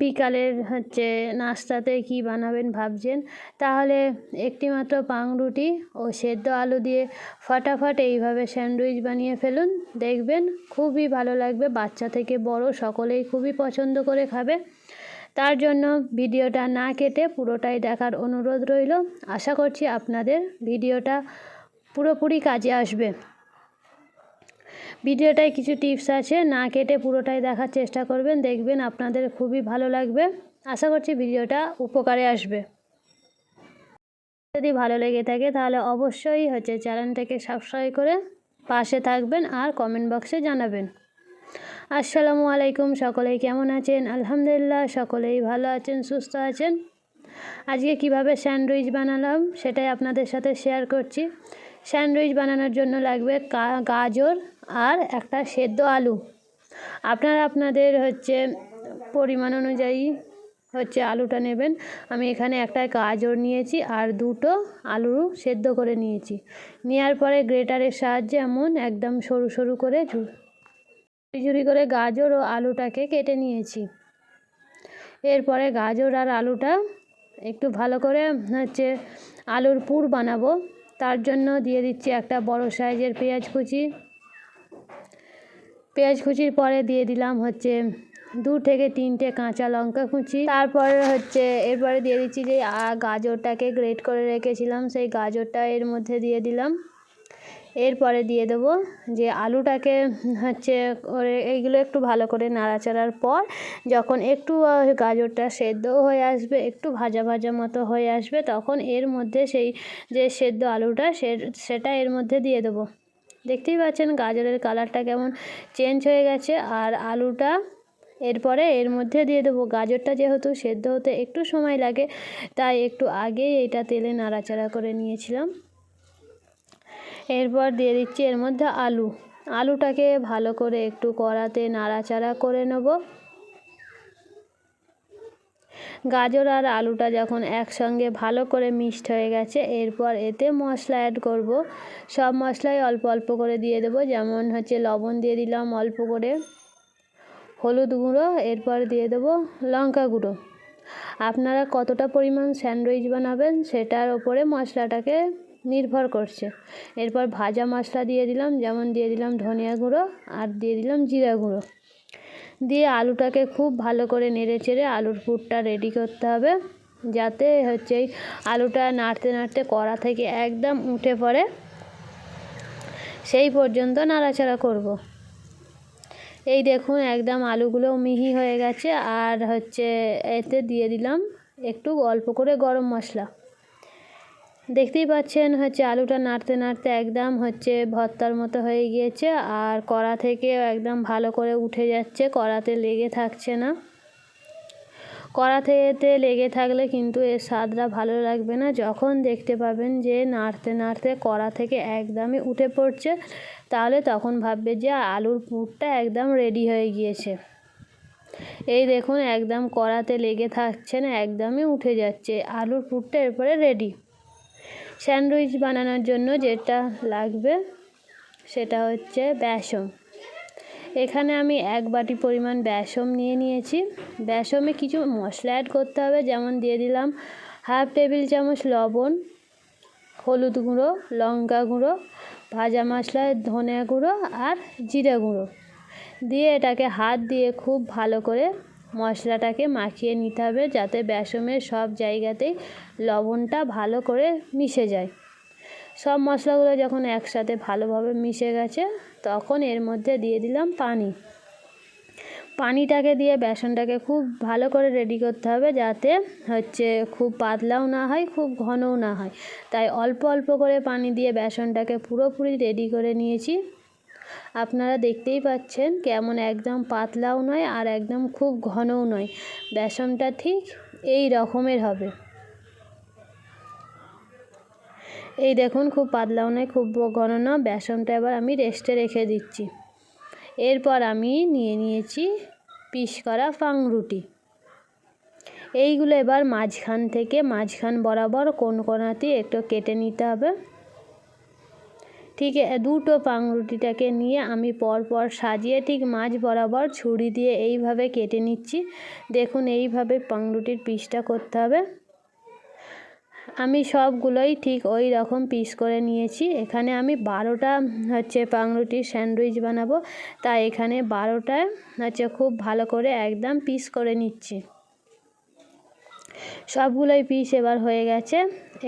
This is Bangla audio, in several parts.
বিকালের হচ্ছে নাস্তাতে কি বানাবেন ভাবছেন? তাহলে একটি মাত্র পাউরুটি ও সেদ্ধ আলু দিয়ে ফটাফট এইভাবে স্যান্ডউইচ বানিয়ে ফেলুন। দেখবেন খুবই ভালো লাগবে, বাচ্চা থেকে বড় সকলেই খুবই পছন্দ করে খাবে। তার জন্য ভিডিওটা না কেটে পুরোটাই দেখার অনুরোধ রইল। আশা করছি আপনাদের ভিডিওটা পুরোপুরি কাজে আসবে। ভিডিওটায় কিছু টিপস আছে, না কেটে পুরোটাই দেখার চেষ্টা করবেন, দেখবেন আপনাদের খুবই ভালো লাগবে। আশা করছি ভিডিওটা উপকারে আসবে। যদি ভালো লেগে থাকে তাহলে অবশ্যই হচ্ছে চ্যানেলটাকে সাবস্ক্রাইব করে পাশে থাকবেন আর কমেন্ট বক্সে জানাবেন। আসসালামু আলাইকুম, সকলেই কেমন আছেন? আলহামদুলিল্লাহ, সকলেই ভালো আছেন, সুস্থ আছেন। আজকে কীভাবে স্যান্ডউইচ বানালাম সেটাই আপনাদের সাথে শেয়ার করছি। স্যান্ডউইচ বানানোর জন্য লাগবে গাজর আর একটা সেদ্ধ আলু। আপনারা আপনাদের হচ্ছে পরিমাণ অনুযায়ী হচ্ছে আলুটা নেবেন। আমি এখানে একটা গাজর নিয়েছি আর দুটো আলু সেদ্ধ করে নিয়েছি। নেওয়ার পরে গ্রেটারের সাহায্যে এমন একদম সরু সরু করে ঝুড়ি ঝুড়ি করে গাজর ও আলুটাকে কেটে নিয়েছি। এরপরে গাজর আর আলুটা একটু ভালো করে হচ্ছে আলুর পুর বানাবো। তার জন্য দিয়ে দিচ্ছি একটা বড় সাইজের পেঁয়াজ কুচি। পেঁয়াজ কুচির পরে দিয়ে দিলাম হচ্ছে দু থেকে তিনটে কাঁচা লঙ্কা কুচি তারপরে হচ্ছে এরপরে দিয়ে দিচ্ছি যে গাজরটাকে গ্রেট করে রেখেছিলাম, সেই গাজরটা এর মধ্যে দিয়ে দিলাম। এরপরে দিয়ে দেবো যে, আলুটাকে হচ্ছে এইগুলো একটু ভালো করে নাড়াচাড়ার পর যখন একটু গাজরটা সেদ্ধ হয়ে আসবে, একটু ভাজা ভাজা মতো হয়ে আসবে, তখন এর মধ্যে সেই যে সেদ্ধ আলুটা সে, সেটা এর মধ্যে দিয়ে দেবো। দেখতেই পাচ্ছেন গাজরের কালারটা কেমন চেঞ্জ হয়ে গেছে। আর আলুটা এরপরে এর মধ্যে দিয়ে দেবো। গাজরটা যেহেতু সেদ্ধ হতে একটু সময় লাগে, তাই একটু আগেই এটা তেলে নাড়াচাড়া করে নিয়েছিলাম। এরপর দিয়ে দিচ্ছি এর মধ্যে আলু। আলুটাকে ভালো করে একটু কড়াতে নাড়াচাড়া করে নেব। গাজর আর আলুটা যখন একসঙ্গে ভালো করে মিক্সড হয়ে গেছে, এরপর এতে মশলা অ্যাড করব। সব মশলাই অল্প অল্প করে দিয়ে দেবো, যেমন হচ্ছে লবণ দিয়ে দিলাম অল্প করে, হলুদ গুঁড়ো, এরপর দিয়ে দেবো লঙ্কা গুঁড়ো। আপনারা কতটা পরিমাণ স্যান্ডউইচ বানাবেন সেটার ওপরে মশলাটাকে নির্ভর করছে। এরপর ভাজা মশলা দিয়ে দিলাম, যেমন দিয়ে দিলাম ধনিয়া গুঁড়ো আর দিয়ে দিলাম জিরা গুঁড়ো। দিয়ে আলুটাকে খুব ভালো করে নেড়ে চেড়ে আলুর পুরটা রেডি করতে হবে। যাতে হচ্ছে এই আলুটা নাড়তে নাড়তে কড়া থেকে একদম উঠে পড়ে। সেই পর্যন্ত নাড়াচাড়া করব। এই দেখুন একদম আলুগুলো মিহি হয়ে গেছে। আর হচ্ছে এতে দিয়ে দিলাম একটু অল্প করে গরম মশলা। দেখতেই পাচ্ছেন হচ্ছে আলুটা নাড়তে নাড়তে একদম হচ্ছে ভর্তার মতো হয়ে গিয়েছে আর কড়া থেকে একদম ভালো করে উঠে যাচ্ছে, কড়াতে লেগে থাকছে না। কড়া থেকে লেগে থাকলে কিন্তু এর স্বাদটা ভালো লাগবে না। যখন দেখতে পাবেন যে নাড়তে নাড়তে কড়া থেকে একদমই উঠে পড়ছে, তাহলে তখন ভাববে যে আলুর পুরটা একদম রেডি হয়ে গিয়েছে। এই দেখুন একদম কড়াতে লেগে থাকছে না, একদমই উঠে যাচ্ছে। আলুর পুরটা এরপরে রেডি স্যান্ডউইচ বানানোর জন্য যেটা লাগবে সেটা হচ্ছে বেসন। এখানে আমি এক বাটি পরিমাণ বেসন নিয়ে নিয়েছি। বেসমে কিছু মশলা অ্যাড করতে হবে, যেমন দিয়ে দিলাম হাফ টেবিল চামচ লবণ, হলুদ গুঁড়ো, লঙ্কা গুঁড়ো, ভাজা মশলা ধনে গুঁড়ো আর জিরে গুঁড়ো। দিয়ে এটাকে হাত দিয়ে খুব ভালো করে মশলাটাকে মাখিয়ে নিতে হবে যাতে বেসমের সব জায়গাতেই লবণটা ভালো করে মিশে যায়। সব মশলাগুলো যখন একসাথে ভালোভাবে মিশে গেছে, তখন এর মধ্যে দিয়ে দিলাম পানি। পানিটাকে দিয়ে বেসনটাকে খুব ভালো করে রেডি করতে হবে যাতে হচ্ছে খুব পাতলাও না হয়, খুব ঘনও না হয়। তাই অল্প অল্প করে পানি দিয়ে বেসনটাকে পুরোপুরি রেডি করে নিয়েছি। আপনারা দেখতেই পাচ্ছেন কেমন একদম পাতলাও নয় আর একদম খুব ঘনও নয়। বেসনটা ঠিক এই রকমের হবে। এই দেখুন খুব পাতলাও নয়, খুব ঘন না। বেসনটা এবার আমি রেস্টে রেখে দিচ্ছি। এরপর আমি নিয়ে নিয়েছি পিস করা পাংরুটি এইগুলো এবার মাঝখান থেকে, মাঝখান বরাবর কোন কোনাতে একটু কেটে নিতে হবে। ঠিক দুটো পাউরুটিটাকে নিয়ে আমি পরপর সাজিয়ে ঠিক মাঝ বরাবর ছুরি দিয়ে এইভাবে কেটে নিচ্ছি। দেখুন এইভাবে পাউরুটির পিসটা করতে হবে। আমি সবগুলোই ঠিক ওই রকম পিস করে নিয়েছি। এখানে আমি বারোটা হচ্ছে পাউরুটির স্যান্ডউইচ বানাবো। তাই এখানে বারোটা হচ্ছে খুব ভালো করে একদম পিস করে নিচ্ছি। সবগুলোই পিস এবার হয়ে গেছে।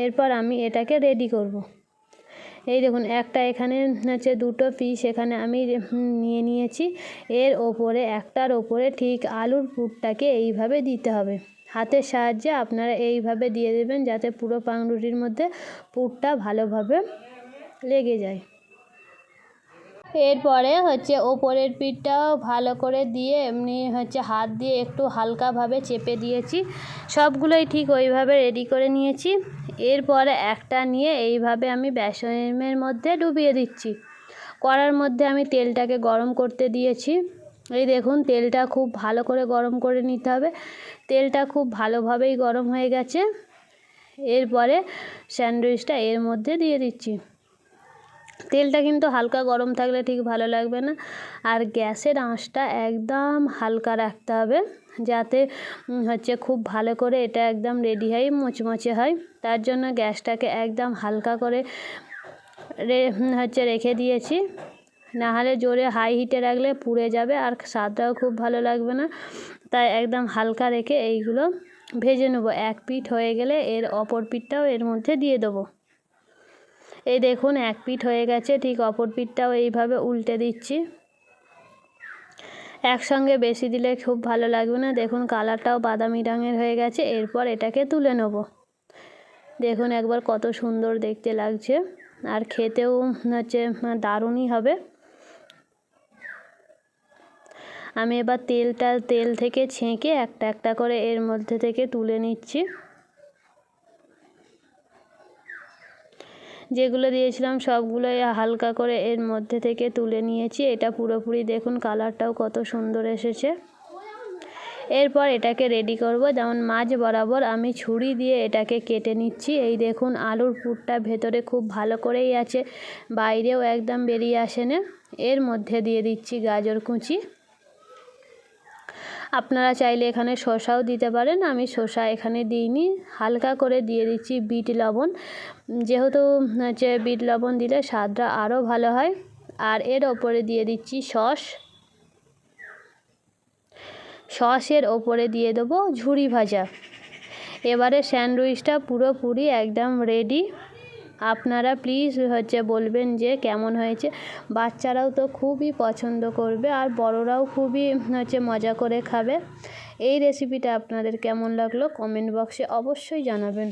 এরপর আমি এটাকে রেডি করব। এই দেখুন, একটা এখানে হচ্ছে দুটো পিস এখানে আমি নিয়ে নিয়েছি। এর ওপরে, একটার ওপরে ঠিক আলুর পুরটাকে এইভাবে দিতে হবে। হাতের সাহায্যে আপনারা এইভাবে দিয়ে দেবেন যাতে পুরো পাংরুটির মধ্যে পুরটা ভালোভাবে লেগে যায়। এরপরে হচ্ছে ওপরের পিঠটাও ভালো করে দিয়ে এমনি হচ্ছে হাত দিয়ে একটু হালকাভাবে চেপে দিয়েছি। সবগুলোই ঠিক ওইভাবে রেডি করে নিয়েছি। এরপরে একটা নিয়ে এইভাবে আমি বেসনের মধ্যে ডুবিয়ে দিচ্ছি। কড়ার মধ্যে আমি তেলটাকে গরম করতে দিয়েছি। এই দেখুন, তেলটা খুব ভালো করে গরম করে নিতে হবে। তেলটা খুব ভালোভাবেই গরম হয়ে গেছে। এরপরে স্যান্ডউইচটা এর মধ্যে দিয়ে দিচ্ছি। তেলটা কিন্তু হালকা গরম থাকলে ঠিক ভালো লাগবে না। আর গ্যাসের আঁচটা একদম হালকা রাখতে হবে, যাতে হচ্ছে খুব ভালো করে এটা একদম রেডি হয়, মুচমুচে হয়। তার জন্য গ্যাসটাকে একদম হালকা করে রে হচ্ছে রেখে দিয়েছি। নাহলে জোরে হাই হিটে রাখলে পুড়ে যাবে আর স্বাদটাও খুব ভালো লাগবে না। তাই একদম হালকা রেখে এইগুলো ভেজে নেব। এক পিঠ হয়ে গেলে এর অপর পিঠটাও এর মধ্যে দিয়ে দেবো। এই দেখুন, এক পিঠ হয়ে গেছে, ঠিক অপর পিঠটাও এইভাবে উল্টে দিচ্ছি। একসঙ্গে বেশি দিলে খুব ভালো লাগবে না। দেখুন, কালারটাও বাদামি রঙের হয়ে গেছে, এরপর এটাকে তুলে নেব। দেখুন, একবার কত সুন্দর দেখতে লাগছে, আর খেতেও হচ্ছে দারুণই হবে। আমি এবার তেলটা, তেল থেকে ছেঁকে একটা একটা করে এর মধ্যে থেকে তুলে নিচ্ছি। যেগুলো দিয়েছিলাম সবগুলোই হালকা করে এর মধ্যে থেকে তুলে নিয়েছি। এটা পুরোপুরি দেখুন কালারটাও কত সুন্দর এসেছে। এরপর এটাকে রেডি করব। যেমন মাছ বরাবর আমি ছুরি দিয়ে এটাকে কেটে নিচ্ছি। এই দেখুন আলুর পুরটা ভেতরে খুব ভালো করেই আছে। বাইরেও একদম বেরিয়ে আসে না। এর মধ্যে দিয়ে দিচ্ছি গাজর কুচি। আপনারা চাইলে এখানে শসাও দিতে পারেন। আমি শসা এখানে দিইনি। হালকা করে দিয়ে দিচ্ছি বিট লবণ। যেহেতু হচ্ছে বিট লবণ দিলে স্বাদটা আরও ভালো হয়। আর এর ওপরে দিয়ে দিচ্ছি সস। সসের ওপরে দিয়ে দেবো ঝুড়ি ভাজা। এবারে স্যান্ডউইচটা পুরোপুরি একদম রেডি আপনারা প্লিজ হচ্ছে বলবেন যে কেমন হয়েছে। বাচ্চারাও তো খুবই পছন্দ করবে আর বড়রাও খুবই হচ্ছে মজা করে খাবে। এই রেসিপিটা আপনাদের কেমন লাগল? কমেন্ট বক্সে অবশ্যই জানাবেন।